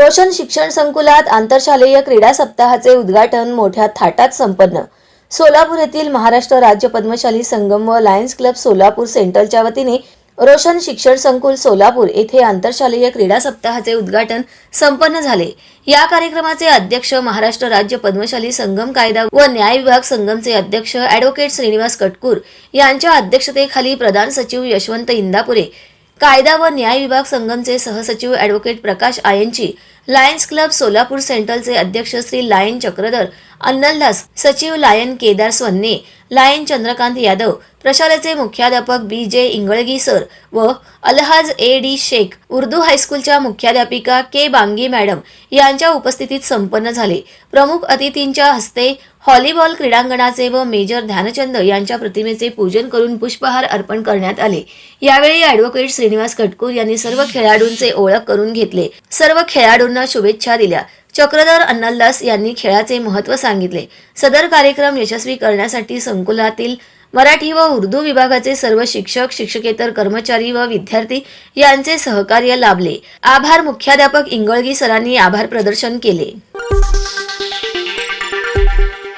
रोशन शिक्षण संकुलात आंतरशालेय क्रीडा सप्ताहाचे उद्घाटन मोठ्या थाटात संपन्न. सोलापूर येथील महाराष्ट्र राज्य पद्मशाली संगम व लायन्स क्लब सोलापूर सेंट्रलच्या वतीने रोशन शिक्षण संकुल सोलापूर येथे आंतरशालेय क्रीडा सप्ताहाचे उद्घाटन संपन्न झाले. या कार्यक्रमाचे अध्यक्ष महाराष्ट्र राज्य पद्मशाली संगम कायदा व न्याय विभाग संगमचे अध्यक्ष ॲडव्होकेट श्रीनिवास कटकूर यांच्या अध्यक्षतेखाली प्रधान सचिव यशवंत इंदापुरे कायदा व न्याय विभाग संगमचे सहसचिव ॲडव्होकेट प्रकाश आयंची लायन्स क्लब सोलापूर सेंट्रलचे अध्यक्ष श्री लायन चक्रधर अन्नलदास सचिव लायन केदार स्वन्ने लायन चंद्रकांत यादव प्रशालेचे मुख्याध्यापक बी जे इंगळगी सर व अलहाज ए डी शेख उर्दू हायस्कूलच्या मुख्याध्यापिका के बांगी मॅडम यांच्या उपस्थितीत संपन्न झाले. प्रमुख अतिथींच्या हस्ते हॉलीबॉल क्रीडांगणाचे व मेजर ध्यानचंद यांच्या प्रतिमेचे पूजन करून पुष्पहार अर्पण करण्यात आले. यावेळी ॲडव्होकेट श्रीनिवास कटकूर यांनी सर्व खेळाडूंचे ओळख करून घेतले. सर्व खेळाडूंना शुभेच्छा दिल्या. चक्रधर अन्नलदास यांनी खेळाचे महत्त्व सांगितले. सदर कार्यक्रम यशस्वी करण्यासाठी संकुलातील मराठी व उर्दू विभागाचे सर्व शिक्षक शिक्षकेतर कर्मचारी व विद्यार्थी यांचे सहकार्य लाभले. आभार मुख्याध्यापक इंगळगी सरांनी आभार प्रदर्शन केले.